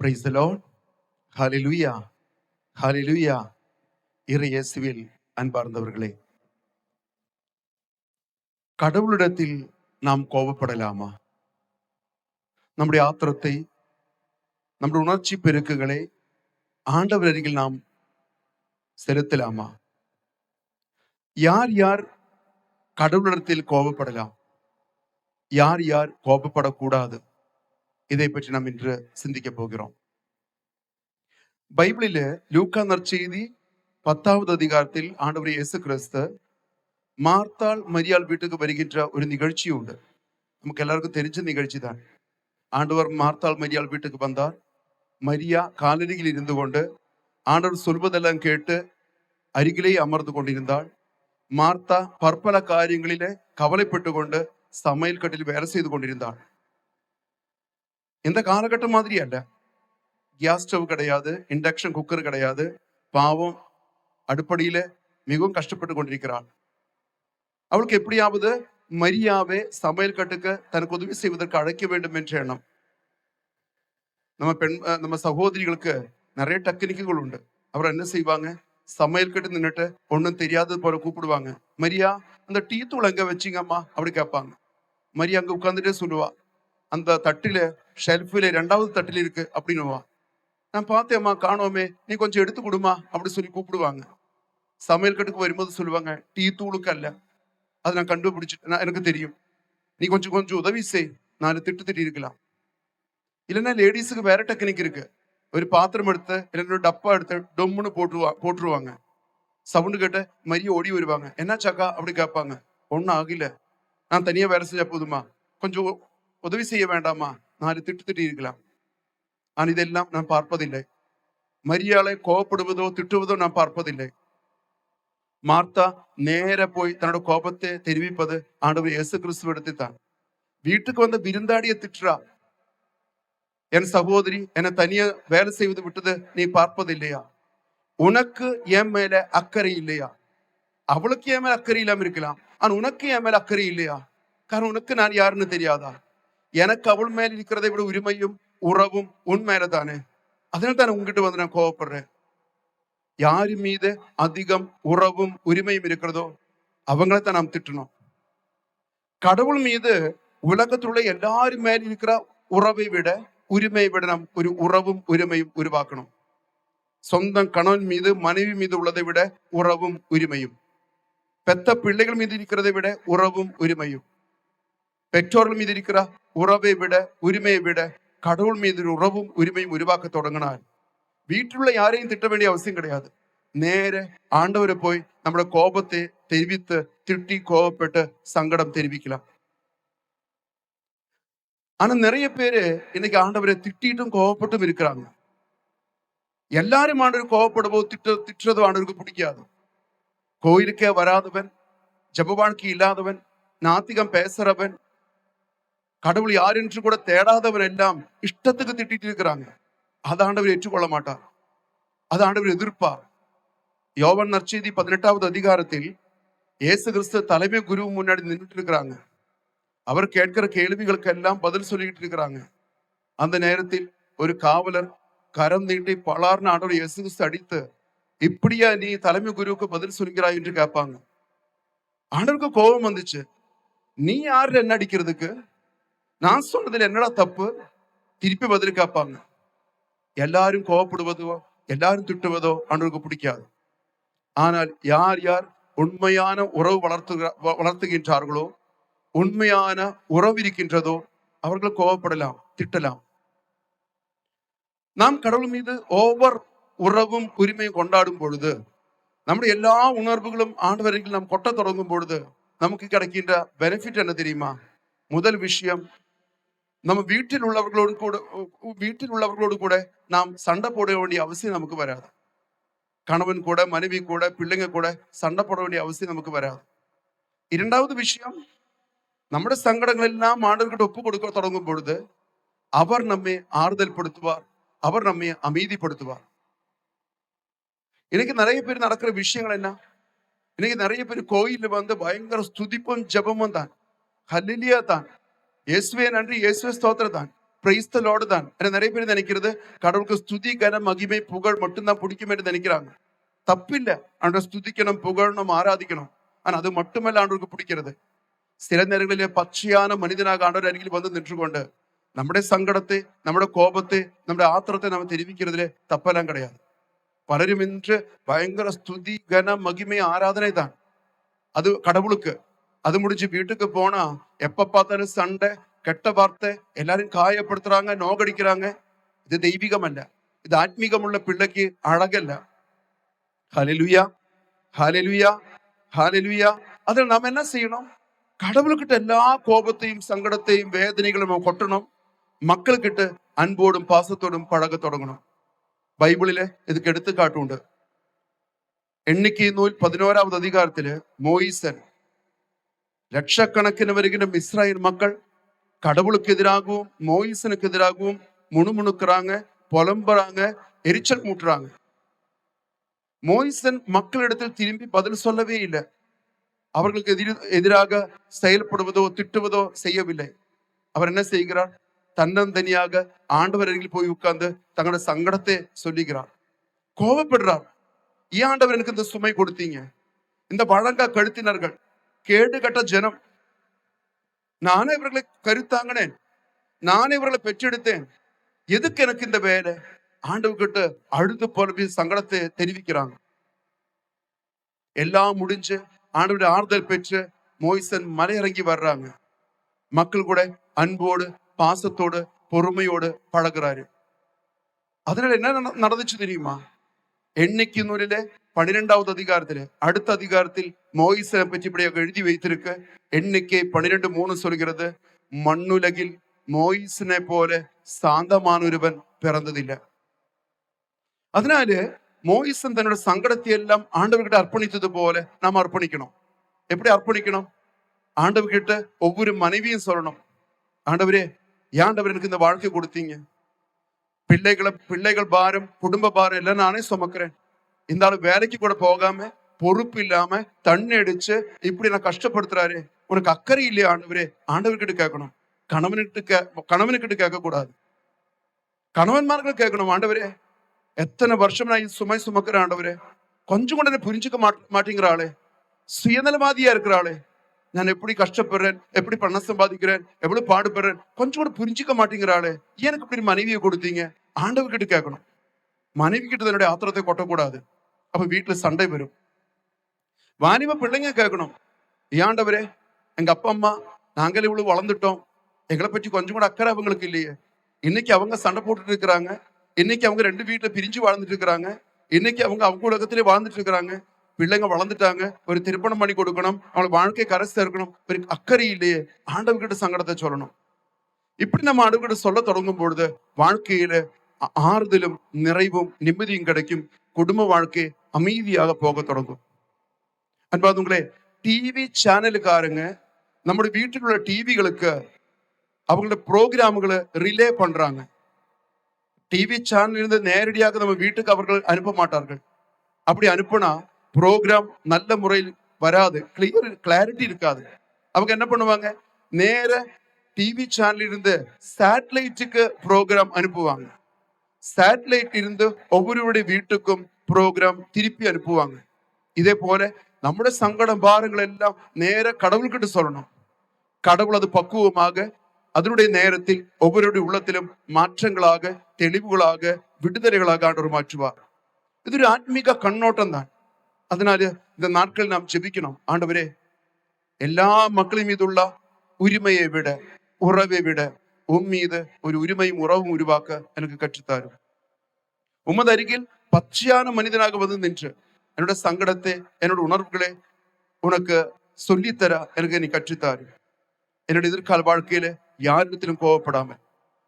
Praise the Lord ஹalleluya ஹalleluya இறை இயேசுவில் அன்பார்ந்தவர்களே கடவுளிடத்தில் நாம் கோபப்படலாமா? நம்முடைய ஆத்திரத்தை நம்முடைய உணர்ச்சி பெருக்குகளை ஆண்டவர் அருகில் நாம் செலுத்தலாமா? யார் யார் கடவுளிடத்தில் கோபப்படலாம்? யார் யார் கோபப்படக்கூடாது? இதை பற்றி நாம் இன்று சிந்திக்க போகிறோம். பைபிளில் லூக்கா நற்செய்தி பத்தாவது அதிகாரத்தில் ஆண்டவர் இயேசு கிறிஸ்து மார்த்தாள் மரியாள் வீட்டுக்கு வருகின்ற ஒரு நிகழ்ச்சி உண்டு. நமக்கு எல்லாருக்கும் தெரிஞ்ச நிகழ்ச்சி தான். ஆண்டவர் மார்த்தாள் மரியாள் வீட்டுக்கு வந்தார். மரியா காலடியில் இருந்து கொண்டு ஆண்டவர் சொல்வதெல்லாம் கேட்டு அருகிலே அமர்ந்து கொண்டிருந்தாள். மார்த்தா பற்பல காரியங்களிலே கவலைப்பட்டு கொண்டு சமையல் கட்டில் வேலை செய்து கொண்டிருந்தாள். இந்த காலகட்டம் மாதிரி அல்ல. கேஸ் ஸ்டவ் கிடையாது இண்டக்ஷன் குக்கர் கிடையாது. பாவம் அடுப்படியில மிகவும் கஷ்டப்பட்டு கொண்டிருக்கிறாள். அவளுக்கு எப்படியாவது மரியாவே சமையல் கட்டுக்கு தனக்கு உதவி செய்வதற்கு அழைக்க வேண்டும் என்ற எண்ணம். நம்ம பெண் நம்ம சகோதரிகளுக்கு நிறைய டெக்னிக்குகள் உண்டு. அவர் என்ன செய்வாங்க? சமையல் கட்டு நின்றுட்டு ஒன்றும் தெரியாதது போல கூப்பிடுவாங்க. மரியா அந்த டீ தூள் அங்க வச்சிங்கம்மா? அப்படி கேட்பாங்க. மரியா அங்க உட்காந்துட்டே சொல்லுவா. அந்த தட்டில ஷெல்ஃபில ரெண்டாவது தட்டில் இருக்கு அப்படின்னுவா நான் பார்த்தேம்மா காணோமே. நீ கொஞ்சம் எடுத்து கொடுமா அப்படி சொல்லி கூப்பிடுவாங்க. சமையல் கட்டுக்கு வரும்போது சொல்லுவாங்க டீ தூளுக்கு அல்ல. அதை நான் கண்டுபிடிச்சிட்டு நான் எனக்கு தெரியும். நீ கொஞ்சம் கொஞ்சம் உதவி செய். நாலு திட்டு திட்டி இருக்கலாம். இல்லைன்னா லேடிஸுக்கு வேற டெக்னிக் இருக்கு. ஒரு பாத்திரம் எடுத்து இல்லைன்னா ஒரு டப்பா எடுத்து டொம்முன்னு போட்டுருவா போட்டுருவாங்க. சவுண்டு கேட்டு மரிய ஓடி வருவாங்க. என்ன சாக்கா அப்படி கேட்பாங்க. ஒன்றும் ஆகல. நான் தனியா வேலை செஞ்சா போதுமா? கொஞ்சம் உதவி செய்ய வேண்டாமா? நாலு திட்டு திட்டி இருக்கலாம் ஆனால் இதெல்லாம் நான் பார்ப்பதில்லை. மரியாளை கோபப்படுவதோ திட்டுவதோ நான் பார்ப்பதில்லை. மார்த்தா நேர போய் தன்னோட கோபத்தை தெரிவிப்பது ஆண்டவர் இயேசு கிறிஸ்துவ தான் வீட்டுக்கு வந்த விருந்தாடிய திட்டுறா. என் சகோதரி என்னை தனியா வேலை செய்வது விட்டது நீ பார்ப்பதில்லையா? உனக்கு என் மேல அக்கறை இல்லையா? அவளுக்கு என் மேல அக்கறை இல்லாம இருக்கலாம். ஆனா உனக்கு என் மேல அக்கறை இல்லையா? காரணம் உனக்கு நான் யாருன்னு தெரியாதா? எனக்கு அவள் மேல இருக்கிறதை விட உரிமையும் உறவும் உன் மேலதானே அதனால தானே உங்ககிட்ட வந்து நான் கோவப்படுறேன் யாரு மீது அதிகம் உறவும் உரிமையும் இருக்கிறதோ அவங்கள தான் நாம் திட்டணும் கடவுள் மீது உலகத்தில் உள்ள எல்லாரும் மேல இருக்கிற உறவை விட உரிமையை விட நாம் ஒரு உறவும் உரிமையும் உருவாக்கணும் சொந்தம் கணவன் மீது மனைவி மீது உள்ளதை விட உறவும் உரிமையும் பெத்த பிள்ளைகள் மீது இருக்கிறதை விட உறவும் உரிமையும் பெற்றோர்கள் மீது இருக்கிற உறவை விட உரிமையை விட கடவுள் மீது ஒரு உறவும் உரிமையும் உருவாக்க தொடங்கினார் வீட்டிலுள்ள யாரையும் திட்ட வேண்டிய அவசியம் கிடையாது நேர ஆண்டவரை போய் நம்மளோட கோபத்தை தெரிவித்து திட்டி கோபப்பட்டு சங்கடம் தெரிவிக்கலாம் ஆனா நிறைய பேரு இன்னைக்கு ஆண்டவரை திட்டிட்டும் கோவப்பட்டும் இருக்கிறாங்க எல்லாரும் ஆண்டவர் கோவப்படுவோ திட்ட திட்டுறதோ ஆண்டவருக்கு பிடிக்காது கோயிலுக்கே வராதவன் ஜப வாழ்க்கை இல்லாதவன் நாத்திகம் பேசுறவன் கடவுள் யார் என்று கூட தேடாதவர் எல்லாம் இஷ்டத்துக்கு திட்டிட்டு இருக்கிறாங்க அதை ஆண்டவர் ஏற்றுக்கொள்ள மாட்டார் அதை ஆண்டவர் எதிர்ப்பார். யோவன் நற்செய்தி பதினெட்டாவது அதிகாரத்தில் இயேசு கிறிஸ்து தலைமை குரு முன்னாடி நின்றுட்டு இருக்கிறாங்க அவர் கேட்கிற கேள்விகளுக்கு எல்லாம் பதில் சொல்லிட்டு இருக்கிறாங்க அந்த நேரத்தில் ஒரு காவலர் கரம் நீட்டி பலார்னு ஆண்டவர் இயேசு கிறிஸ்து அடித்து இப்படியா நீ தலைமை குருவுக்கு பதில் சொல்கிறாய்? என்று கேட்பாங்க. ஆண்டவருக்கு கோபம் வந்துச்சு. நீ யாரு என்ன அடிக்கிறதுக்கு? நான் சொன்னதுல என்னடா தப்பு? திருப்பி பதில் கேட்பாங்க. எல்லாரும் கோவப்படுவதோ எல்லாரும் திட்டுவதோ அவனுக்கு பிடிக்காது. ஆனால் யார் யார் உண்மையான உறவு வளர்த்து வளர்த்துகின்றார்களோ உண்மையான உறவு இருக்கின்றதோ அவர்கள் கோவப்படலாம் திட்டலாம். நாம் கடவுள் மீது ஓவர் உறவும் உரிமையும் கொண்டாடும் பொழுது நம்முடைய எல்லா உணர்வுகளும் ஆண்டவர்கள் நாம் கொட்ட தொடங்கும் பொழுது நமக்கு கிடைக்கின்ற பெனிஃபிட் என்ன தெரியுமா? முதல் விஷயம் நம்ம வீட்டில் உள்ளவர்களோடு கூட வீட்டில் உள்ளவர்களோடு கூட நாம் சண்டை போட வேண்டிய அவசியம் நமக்கு வராது கணவன் கூட மனைவி கூட பிள்ளைங்க கூட சண்டை போட வேண்டிய அவசியம் நமக்கு வராது இரண்டாவது விஷயம் നമ്മുടെ சங்கடங்கள் எல்லாம் ஆண்டவர்கிட்ட ஒப்பு கொடுக்க தொடங்கும் பொழுது அவர் நம்மை ஆறுதல் படுத்துவார் அவர் நம்மை அமைதிப்படுத்துவார் இன்னைக்கு நிறைய பேர் நடக்கிற விஷயங்கள் என்ன இன்னைக்கு நிறைய பேர் கோயில்ல வந்து பயங்கர ஸ்துதிப்பும் இயேசுவே நன்றி இயேசுவே ஸ்தோத்திர தான் பிரைஸ்தலோடு தான் ஏன்னா நிறைய பேர் நினைக்கிறது கடவுளுக்கு ஸ்துதி கன மகிமை புகழ் மட்டும்தான் பிடிக்குமேன்னு நினைக்கிறாங்க தப்பில்லை ஆண்டோட ஸ்துதிக்கணும் புகழணும் ஆராதிக்கணும் ஆனால் அது மட்டுமல்ல ஆண்டவருக்கு பிடிக்கிறது சில நேரங்களிலே பச்சையான மனிதனாக ஆண்டோர் அருகில் வந்து நின்றுகொண்டு നമ്മുടെ സങ്കടത്തെ നമ്മുടെ കോപത്തെ നമ്മുടെ ആത്രത്തെ നാം തിരിവിക്കുന്നതിൽ தப்பெல்லாம் കിടയാതെ പലരും ഇന്ന് ഭയങ്കര സ്തുതി ഘന മഹിമ ആരാധന ഇതാണ് അത് കടവുളുക്ക് அது முடிஞ்சு வீட்டுக்கு போனா எப்ப பார்த்தாலும் சண்டை கெட்ட வார்த்தை எல்லாரும் காயப்படுத்துறாங்க நோகடிக்கிறாங்க இது தெய்வீகமல்ல இது ஆத்மீகமுள்ள பிள்ளைக்கு அழகல்ல ஹalleluya ஹalleluya ஹalleluya அதில் நாம என்ன செய்யணும் கடவுள்கிட்ட எல்லா கோபத்தையும் சங்கடத்தையும் வேதனைகளும் நம்ம கொட்டணும் மக்கள்கிட்ட அன்போடும் பாசத்தோடும் பழக தொடங்கணும் ബൈബിളില് ഇതൊക്കെ എടുത്തുകാട്ടുണ്ട് എണ്ണിക്ക് നൂൽ പതിനോരാമത് അധികാരത്തില് മോയിസൻ லட்சக்கணக்கின் വരുകിற ഇസ്രായേൽ மக்கள் கடவுளுக்கு எதிராகவும் மோயிசனுக்கு எதிராகவும் முணுமுணுக்கிறாங்க புலம்புறாங்க எரிச்சல் மூட்டுறாங்க மோயிசன் மக்களிடத்தில் திரும்பி பதில் சொல்லவே இல்லை அவர்களுக்கு எதிர எதிராக செயல்படுவதோ திட்டுவதோ செய்யவில்லை அவர் என்ன செய்கிறார் தன்னந்தனியாக ஆண்டவர் அருகில் போய் உட்கார்ந்து தங்களோட சங்கடத்தை சொல்லுகிறார் கோபப்படுறார் ஏன் ஆண்டவர் எனக்கு இந்த சுமை கொடுத்தீங்க இந்த வழங்க கழுத்தினர்கள் கேடு கட்ட ஜனம் நானே இவர்களை கருத்தாங்கினேன் நானே இவர்களை பெற்றெடுத்தேன் எதுக்கு எனக்கு இந்த வேலை ஆண்டவர்கிட்ட அழுது புலம்பி சங்கடத்தை தெரிவிக்கிறாங்க எல்லாம் முடிஞ்சு ஆண்டவருடைய ஆறுதல் பெற்று மோய்சன் மலையிறங்கி வர்றாங்க மக்கள் கூட அன்போடு பாசத்தோடு பொறுமையோடு பழகுறாரு அதனால என்ன நட- நடந்துச்சு தெரியுமா எண்ணிக்கை நூலிலே பன்னிரெண்டாவது அதிகாரத்திலே அடுத்த அதிகாரத்தில் மோயிசனை பற்றி இப்படியாக எழுதி வைத்திருக்க எண்ணிக்கை பன்னிரெண்டு மூணு சொல்கிறது மண்ணுலகில் மோயிசனை போல சாந்தமானொருவன் பிறந்ததில்லை அதனால மோயிசன் தன்னோட சங்கடத்தை எல்லாம் ஆண்டவர்கிட்ட அர்ப்பணித்தது போல நாம் அர்ப்பணிக்கணும் எப்படி அர்ப்பணிக்கணும் ஆண்டவர்கிட்ட ஒவ்வொரு மனைவியும் சொல்லணும் ஆண்டவரே ஏன் ஆண்டவர் எனக்கு இந்த வாழ்க்கை கொடுத்தீங்க பிள்ளைகளை பிள்ளைகள் பாரம் குடும்ப பாரம் எல்லாம் நானே சுமக்கிறேன் இந்த ஆள் வேலைக்கு கூட போகாம பொறுப்பு இல்லாம தண்ணி அடிச்சு இப்படி நான் கஷ்டப்படுத்துறாரு. உனக்கு அக்கறை இல்லையா ஆண்டவரே. ஆண்டவர்கிட்ட கேட்கணும். கணவன்கிட்ட கே கணவனுக்கிட்ட கேட்க கூடாது கணவன்மார்கள் கேட்கணும் ஆண்டவரே. எத்தனை வருஷம் நான் சுமை சுமக்கிற ஆண்டவரே. கொஞ்சம் கூட புரிஞ்சுக்க மாட் மாட்டேங்கிற ஆளே. சுயநலவாதியா இருக்கிற ஆளே. நான் எப்படி கஷ்டப்படுறேன்? எப்படி பணம் சம்பாதிக்கிறேன்? எவ்வளவு பாடுபடுறேன்? கொஞ்சம் கூட புரிஞ்சுக்க மாட்டேங்கிற ஆளே. எனக்கு இப்படி மனைவியை கொடுத்தீங்க? ஆண்டவர்கிட்ட கேட்கணும். மனைவி கிட்ட தன்னுடைய ஆத்திரத்தை கொட்டக்கூடாது. அப்ப வீட்டுல சண்டை வரும். வாணிப பிள்ளைங்க கேட்கணும். ஏண்டவரே எங்க அப்பா அம்மா நாங்களே இவ்வளவு வளர்ந்துட்டோம். எங்களை பற்றி கொஞ்சம் கூட அக்கறை அவங்களுக்கு இல்லையே. இன்னைக்கு அவங்க சண்டை போட்டுட்டு இருக்கிறாங்க. இன்னைக்கு அவங்க ரெண்டு வீட்டுல பிரிஞ்சு வாழ்ந்துட்டு இருக்கிறாங்க. இன்னைக்கு அவங்க அவங்க உலகத்திலே வாழ்ந்துட்டு இருக்கிறாங்க. பிள்ளைங்க வளர்ந்துட்டாங்க. ஒரு திருப்பணம் பண்ணி கொடுக்கணும். அவங்களை வாழ்க்கை கரை சேர்க்கணும் ஒரு அக்கறை இல்லையே. ஆண்டவங்கிட்ட சங்கடத்தை சொல்லணும். இப்படி நம்ம ஆண்டவர்கிட்ட சொல்ல தொடங்கும் பொழுது வாழ்க்கையில ஆறுதலும் நிறைவும் நிம்மதியும் கிடைக்கும். குடும்ப வாழ்க்கை அமைதியாக போக தொடங்கும். அன்பாதவங்களே டிவி சேனலுக்காரங்க நம்முடைய வீட்டில் உள்ள டிவிகளுக்கு அவங்களோட ப்ரோக்ராம்களை ரிலே பண்றாங்க. டிவி சேனல் இருந்து நேரடியாக நம்ம வீட்டுக்கு அவர்கள் அனுப்ப மாட்டார்கள். அப்படி அனுப்புனா ப்ரோக்ராம் நல்ல முறையில் வராது. கிளியர் கிளாரிட்டி இருக்காது. அவங்க என்ன பண்ணுவாங்க? நேர டிவி சேனல் இருந்து சேட்டலைட்டுக்கு ப்ரோக்ராம் அனுப்புவாங்க. சேட்டலைட் இருந்து ஒவ்வொருவருடைய வீட்டுக்கும் പ്രോഗ്രാം തിരുപ്പി അനുഭവാങ്ക ഇതേപോലെ നമ്മുടെ സങ്കടം ഭാരങ്ങളെല്ലാം നേരെ കടവുൾക്കിട്ട് സ്വരണം. കടവുൾ അത് പക്വവുമാകെ അതിനുടേ നേരത്തിൽ ഒവരുടെ ഉള്ളത്തിലും മാറ്റങ്ങളാകെ തെളിവുകളാകെ വിടുതലുകളാകാണ്ടൊരു മാറ്റുക ഇതൊരു ആത്മീക കണ്ണോട്ടം തന്നെ അതിനാൽ ഇത് നാട്കൾ നാം ജപിക്കണം. ആണ്ടവരെ എല്ലാ മക്കളും ഇതുള്ള ഉരിമയെ വിട ഉറവെ വിട. ഉമ്മീത് ഒരു ഉരിമയും ഉറവും ഉരുവാക്ക എനിക്ക് കറ്റിത്താരും ഉമ്മതരികിൽ பச்சையான மனிதனாக வந்து நின்று என்னோட சங்கடத்தை என்னோட உணர்வுகளை உனக்கு சொல்லித்தர எனக்கு நீ கற்றுத்தாரு என்னோட எதிர்கால வாழ்க்கையில யாரிடத்திலும் கோவப்படாமல்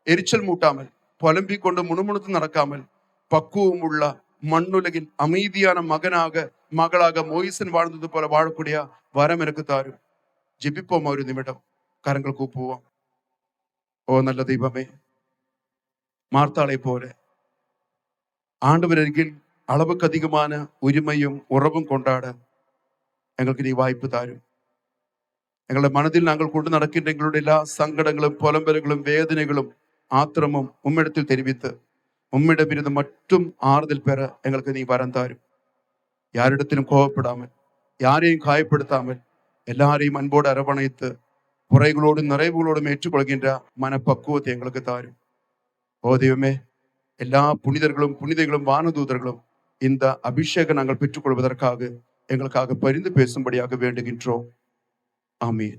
எரிச்சல் மூட்டாமல் புலம்பிக் கொண்டு முணுமுணுத்து நடக்காமல் பக்குவம் உள்ள மண்ணுலகில் அமைதியான மகனாக மகளாக மோயிசன் வாழ்ந்தது போல வாழக்கூடிய வரம் எனக்கு தாரும் ஜெபிப்போம் ஒரு நிமிடம் கரங்கள் கூப்புவோம் ஓ நல்ல தெய்வமே மார்த்தாளை போல ആണ്ടുവരെങ്കിൽ അളവുക്കധികമാണ് ഒരുമയും ഉറവും കൊണ്ടാട് ഞങ്ങൾക്ക് നീ വായ്പ താരും. ഞങ്ങളുടെ മനതിൽ ഞങ്ങൾ കൊണ്ടു നടക്കുന്ന എല്ലാ സങ്കടങ്ങളും പൊലമ്പലുകളും വേദനകളും ആത്രമും ഉമ്മിടത്തിൽ തെരുവിത്ത് ഉമ്മിയുടെ ബിരുദം മറ്റും ആറുതിൽ പേര് ഞങ്ങൾക്ക് നീ വരം താരും. യാരിടത്തിലും കോപപ്പെടാമൽ യാരെയും കായപ്പെടുത്താമൽ എല്ലാവരെയും അൻപോട് അരവണയത്ത് കുറൈകളോടും നിറയവുകളോടും ഏറ്റുകൊള്ളുകിന്റെ മനപ്പക്വത്തെ ഞങ്ങൾക്ക് താരും. ഓ ദൈവമേ எல்லா புனிதர்களும் புனிதைகளும் வானதூதர்களும் இந்த அபிஷேகம் நாங்கள் பெற்றுக்கொள்வதற்காக எங்களுக்காக பரிந்து பேசும்படியாக வேண்டுகின்றோம். ஆமீன்.